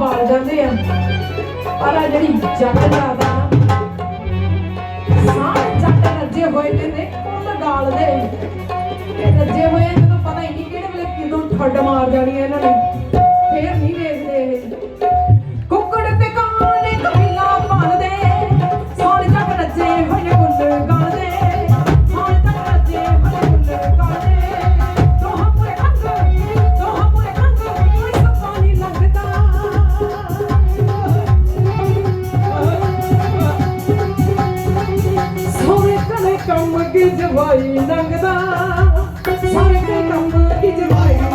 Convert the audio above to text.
ਬਾਲ ਜਾਂਦੇ ਆ। ਪਰ ਆ ਜਿਹੜੀ ਜੱਟ ਜ਼ਿਆਦਾ ਸਾਰੇ ਜੱਟ ਰੱਜੇ ਹੋਏ ਨੇ ਨੇ ਉਹਨਾਂ ਗਾਲ ਦੇ। ਰੱਜੇ ਹੋਏ ਇਹਨਾਂ ਪਤਾ ਹੀ ਨਹੀਂ ਕਿਹੜੇ ਵੇਲੇ ਕਿਦੋਂ ਠੱਡ ਮਾਰ ਜਾਣੀ ਹੈ ਇਹਨਾਂ ਨੇ। ਕੰਮ ਕੀ ਜਵਾਈ ਲੰਗਦਾ ਸਾਰੇ ਕੰਮ ਕੀ ਜਵਾਈ